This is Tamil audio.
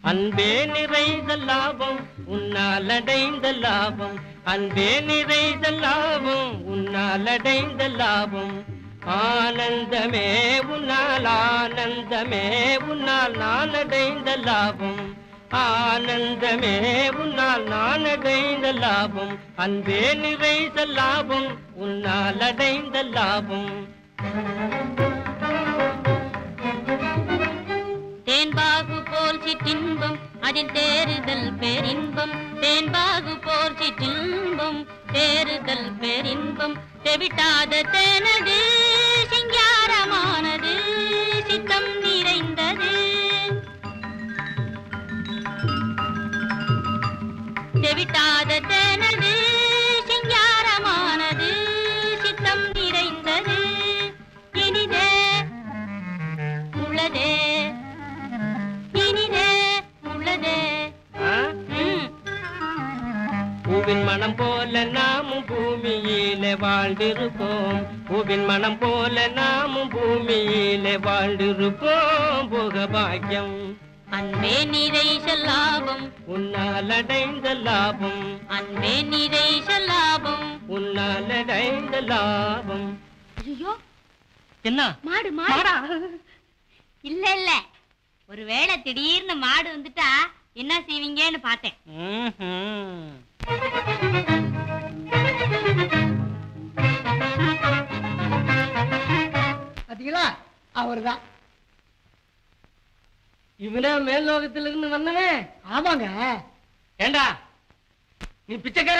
அன்பே நிறைந்த லாபம் உன்னால் அடைந்த லாபம். அன்பே நிறைந்த லாபம் உன்னால் அடைந்த லாபம். ஆனந்தமே உன்னால் ஆனந்தமே உன்னால் நான் அடைந்த லாபம். ஆனந்தமே உன்னால் நான் அடைந்த லாபம். அன்பே நிறைந்த லாபம் உன்னால் அடைந்த லாபம். சிற்றின்பம் அதில் தேறுதல் பெரின்பம். தேன்பாகு போர் சிற்றின்பம் தேறுதல் பெரின்பம். தெவிட்டாத தேனது சிங்காரமானது சித்தம் நிறைந்தது. தெவிட்டாத தேனது பூவின் மனம் போல நாமும் பூமியிலே வாழ்ந்திருப்போம். பூவின் மனம் போல நாமும் பூமியிலே வாழ்ந்திருப்போம். போக பாக்கியம். அன்பே நிறை செல்லாபம் உன்னால் அடைந்த லாபம். அன்பே நிறை செல்லாபம் உன்னால் அடைந்த லாபம். ஐயோ என்ன? மாடு மாடா. இல்ல இல்ல. ஒருவேளை திடீர்னு மாடு வந்துட்டா என்ன செய்வீங்கன்னு பார்த்தேன். பாத்தீங்களா? அவர்தான். இவனே மேல் லோகத்திலிருந்து வந்தவன். ஆமாங்க. ஏண்டா? நீ பிச்சைக்கார